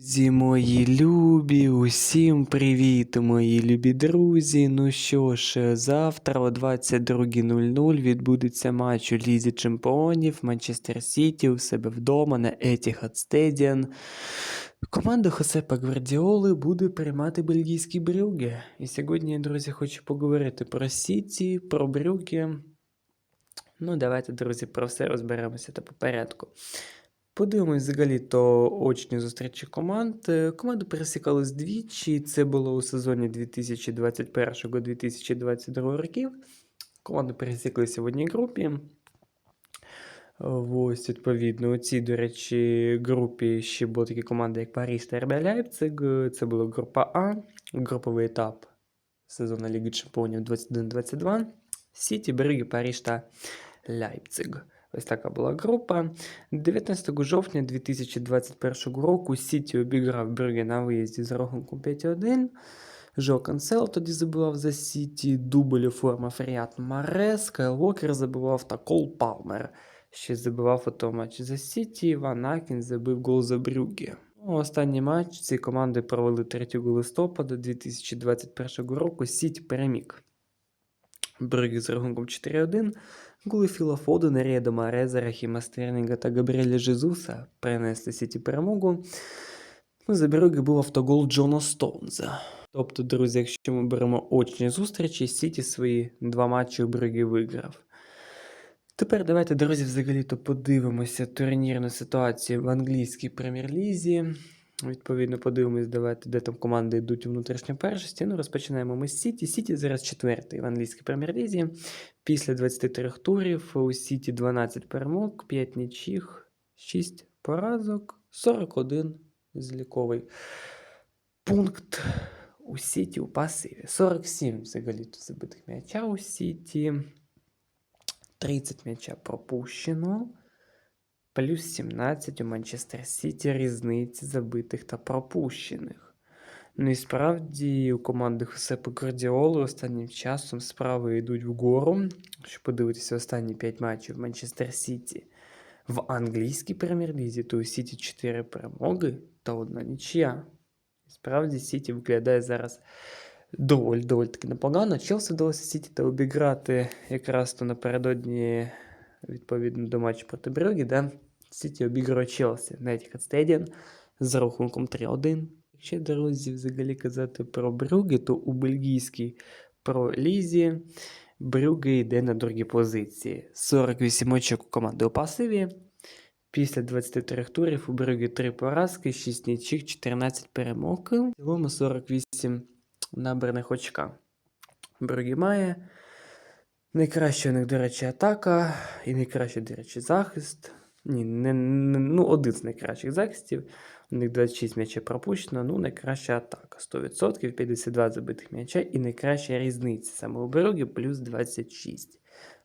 Друзі мої любі, усім привіт, мої любі друзі. Ну що ж, завтра о 22.00 відбудеться матч у Лізі Чемпіонів Манчестер Сіті у себе вдома на Etihad Stadium. Команда Хосепа Гвардіоли буде приймати бельгійський Брюгге. І сьогодні, друзі, хочу поговорити про Сіті, про Брюгге. Ну, давайте, друзі, про все розберемося та по порядку. Подивимось взагалі то очні зустрічі команд. Е, Команди пересікались двічі. Це було у сезоні 2021-2022 років. Команди пересіклися в одній групі. Ось, відповідно, у цій, до речі, групі ще були такі команди, як Париж та РБ Лейпциг. Це була група А, груповий етап сезону Ліги Чемпіонів 21-22. Сіті, Бриги, Париж та Лейпциг. Ось така була група. 19 жовтня 2021 року Сіті обіграв Брюге на виїзді з рахунком 5-1. Жо Канцел тоді забивав за Сіті, дублі форма Фріат Марес, Кайл Уокер забивав та Кол Палмер. Ще забивав у тому матчі за Сіті, Ван Акін забив гол за Брюге. Ну, Останній матч ці команди провели 3 листопада 2021 року. Сіті переміг. Брюге з рахунком 4-1. Голи Філа Фодена, Реда Мареза, Рахіма Стерлінга та Габріеля Жезуса принесли Сіті перемогу. Ну, за Брюге був автогол Джона Стоунза. Тобто, друзі, якщо ми беремо очні зустрічі, Сіті свої два матчі у Брюге виграв. Тепер давайте, друзі, взагалі-то подивимося турнірну ситуацію в англійській прем'єр-лізі. Відповідно, подивимось, давайте, де там команди йдуть у внутрішню першості. Ну, розпочинаємо ми з Сіті. Сіті зараз четвертий в англійській прем'єр-лізі. Після 23 турів у Сіті 12 перемог, 5 нічих, 6 поразок, 41 зліковий пункт у Сіті у пасиві. 47 взагалі-то забитих м'яча у Сіті. 30 м'яча пропущено. Плюс 17 у Манчестер Сіті різниці забитих та пропущених. Ну і справді у команди Хосепа Гвардіоли останнім часом справи йдуть вгору. Якщо подивитися останні 5 матчів Манчестер Сіті в англійській прем'єр-лізі, то у Сіті 4 перемоги та одна нічия. Справді Сіті виглядає зараз доволі доволі таки непогано. Челсі вдалося Сіті та обіграти якраз то напередодні відповідно до матчу проти Брюгі, де Сіті обігрує Челсі на Etihad Stadium з рахунком 3-1. Якщо, друзі, взагалі казати про Брюгі, то у бельгійській пролізі Брюге йде на другій позиції. 48 очок у команди у пасиві. Після 23 турів у Брюге 3 поразки, 6 нічих, 14 перемог. В цілому 48 набраних очка. Брюге має. Найкраща у них, до речі, атака і найкращий, до речі, захист. Ні, не, не, ну, один з найкращих захистів. У них 26 м'ячів пропущено, ну, найкраща атака. 100%, 52 забитих м'яча і найкраща різниця саме у Брюгі плюс 26.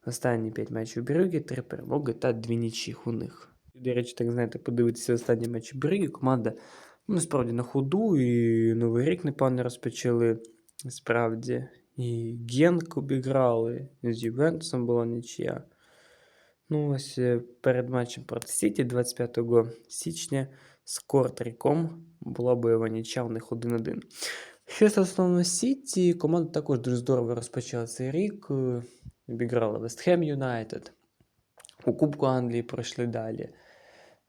Останні 5 матчів у Брюгі, 3 перемоги та 2 нічих у них. До речі, так знаєте, подивитися останні матчі Брюгі, команда ну, справді на ходу, і Новий рік непогано розпочали. Справді. І Генк обіграли, з Ювентусом була нічия. Ну, ось е, перед матчем проти Сіті 25 січня з Кортріком була бойова нічия у них 1-1. Що стосовно Сіті, команда також дуже здорово розпочала цей рік. е, Обіграла Вестхем Юнайтед. У Кубку Англії пройшли далі.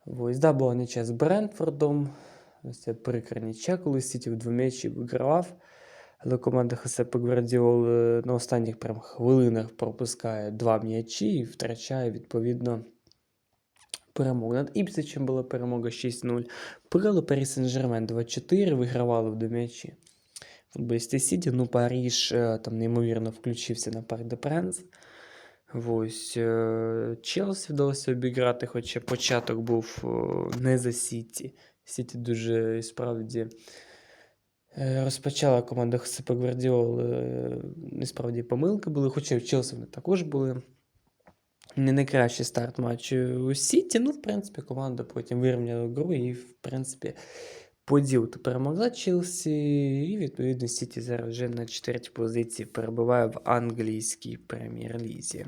Ось, да, була нічия з Брентфордом. Ось це прикра нічия, коли Сіті в двом'ячі вигравав. Але команда Хосепа Гвардіол е, на останніх прям хвилинах пропускає два м'ячі і втрачає відповідно перемогу. Над Іпсичем була перемога 6-0. Програли Парі Сен-Жермен 2-4, вигравали в м'ячі. Футболісти Сіті, ну Паріж е, там неймовірно включився на Парк де Пренс. Ось е, Челсі вдалося обіграти, хоча початок був не за Сіті. Сіті дуже справді. Е, Розпочала команда Хосепа Гвардіол. Насправді помилки були, хоча і в Челсі вони також були. Не найкращий старт матчу у Сіті. Ну, в принципі, команда потім вирівняла гру і, в принципі, поділ перемогла Челсі. І, відповідно, Сіті зараз вже на четвертій позиції перебуває в англійській прем'єр-лізі.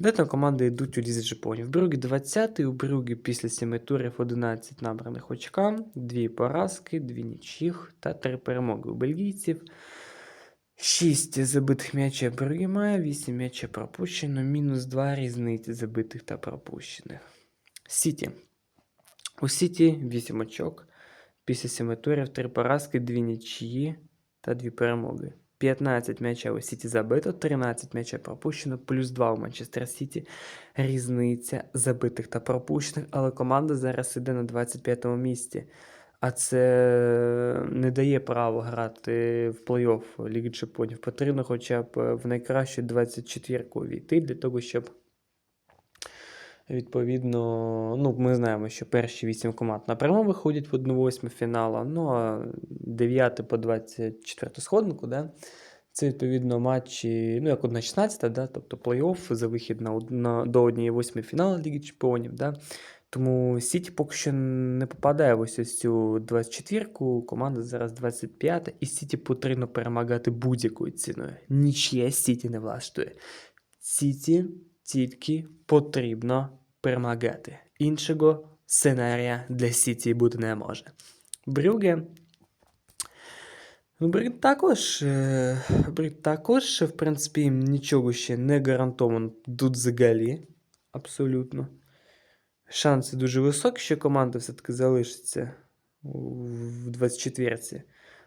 Де там команди йдуть у лізі Жапонів? Брюгі 20-й, у Брюгі після 7 турів 11 набраних очка, 2 поразки, 2 нічих та 3 перемоги у бельгійців. 6 забитих м'ячів Брюгі має, 8 м'ячів пропущено, мінус 2 різниці забитих та пропущених. Сіті. У Сіті 8 очок. Після 7 турів 3 поразки, 2 нічиї та 2 перемоги. 15 м'ячів у Сіті забито, 13 м'ячів пропущено, плюс 2 у Манчестер Сіті. Різниця забитих та пропущених, але команда зараз іде на 25-му місці. А це не дає право грати в плей-офф Ліги Чемпіонів. Потрібно хоча б в найкращу 24-ку війти для того, щоб Відповідно, ну, ми знаємо, що перші 8 команд напряму виходять в 1-8 фіналу, ну а 9 по 24 сходинку, да, це відповідно матчі, ну, як 1-16, да, тобто плей-офф за вихід на, на, до 1-8 фіналу Ліги Чемпіонів. Да. Тому Сіті поки що не попадає в ось цю 24-ку, команда зараз 25 і Сіті потрібно перемагати будь-якою ціною. Нічия Сіті не влаштує. Сіті тільки потрібно перемагати. Іншого сценарія для Сіті бути не може. Брюге. Ну, Брюге також, е, також, в принципі, нічого ще не гарантовано тут взагалі. Абсолютно. Шанси дуже високі, що команда все-таки залишиться в 24-ці.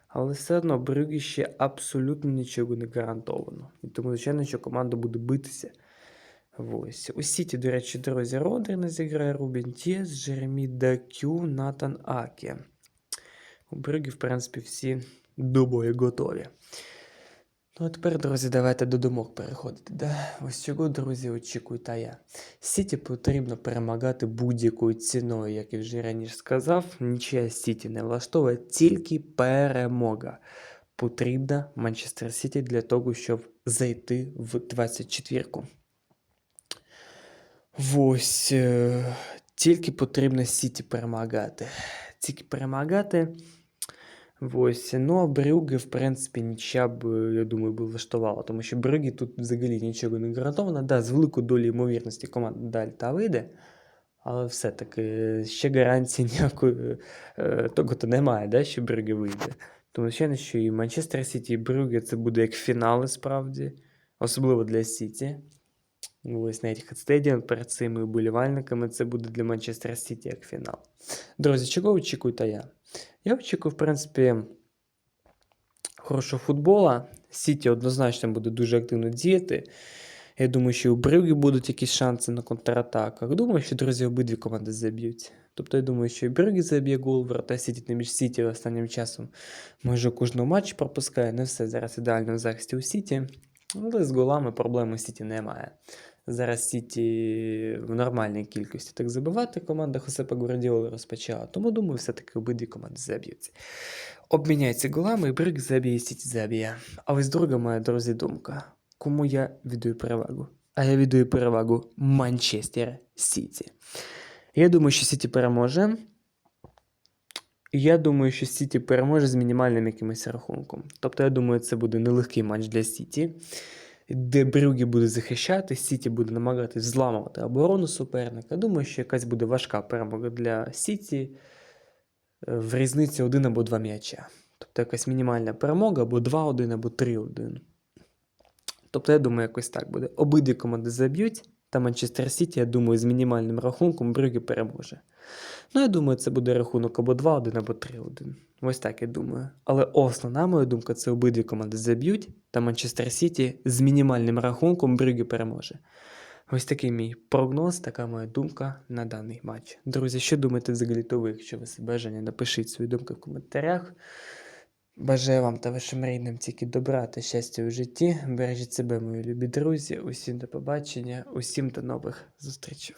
Але все одно Брюгі ще абсолютно нічого не гарантовано. І тому, звичайно, що команда буде битися. Ось. У Сіті, до речі, друзі, Родрі не зіграє Рубін Тіс, Джеремі Дакю, Натан Акі. У Брюгі, в принципі, всі до готові. Ну, а тепер, друзі, давайте до думок переходити. Да? Ось цього, друзі, очікую та я. Сіті потрібно перемагати будь-якою ціною, як я вже раніше сказав. Нічия Сіті не влаштовує, тільки перемога. Потрібна Манчестер Сіті для того, щоб зайти в 24-ку. Ось е, тільки потрібно Сіті перемагати. Тільки перемагати. Ось, ну а Брюге, в принципі, нічия б, е, я думаю, би влаштувала, тому що Брюге тут взагалі нічого не гарантовано. Да, з великою долею ймовірності команда далі та вийде, але все-таки ще гарантії ніякої е, того-то немає, да, що Брюге вийде. Тому звичайно, що і Манчестер Сіті, і Брюге це буде як фінали справді, особливо для Сіті. Ось на Etihad Stadium перед цими вболівальниками це буде для Манчестер Сіті як фінал. Друзі, чого очікую та я? Я очікую, в принципі, хорошого футбола. Сіті однозначно буде дуже активно діяти. Я думаю, що у Брюгі будуть якісь шанси на контратаках. Думаю, що, друзі, обидві команди заб'ють. Тобто, я думаю, що і Брюгі заб'є гол, врата Сіті тим більше Сіті останнім часом майже кожного матчі пропускає. Не все зараз ідеально в захисті у Сіті. Але з голами проблеми у Сіті немає. Зараз Сіті в нормальній кількості так забивати команда Хосепа Гвардіоли розпочала. Тому думаю, все-таки обидві команди заб'ються. Обміняються голами і Брик заб'є, і Сіті заб'є. А ось друга моя, друзі, думка. Кому я віддаю перевагу? А я віддаю перевагу Манчестер Сіті. Я думаю, що Сіті переможе. Я думаю, що Сіті переможе з мінімальним якимось рахунком. Тобто, я думаю, це буде нелегкий матч для Сіті, де Брюгі буде захищати, Сіті буде намагатись зламувати оборону суперника. Думаю, що якась буде важка перемога для Сіті е, в різниці один або два м'яча. Тобто якась мінімальна перемога або 2-1, або 3-1. Тобто, я думаю, якось так буде. Обидві команди заб'ють, та Манчестер Сіті, я думаю, з мінімальним рахунком Брюгі переможе. Ну, я думаю, це буде рахунок або 2-1, або 3-1. Ось так я думаю. Але основна моя думка, це обидві команди заб'ють, та Манчестер Сіті з мінімальним рахунком Брюгі переможе. Ось такий мій прогноз, така моя думка на даний матч. Друзі, що думаєте взагалі то ви? Якщо ви себе бажання, напишіть свої думки в коментарях. Бажаю вам та вашим рідним тільки добра та щастя у житті. Бережіть себе, мої любі друзі. Усім до побачення, усім до нових зустрічей.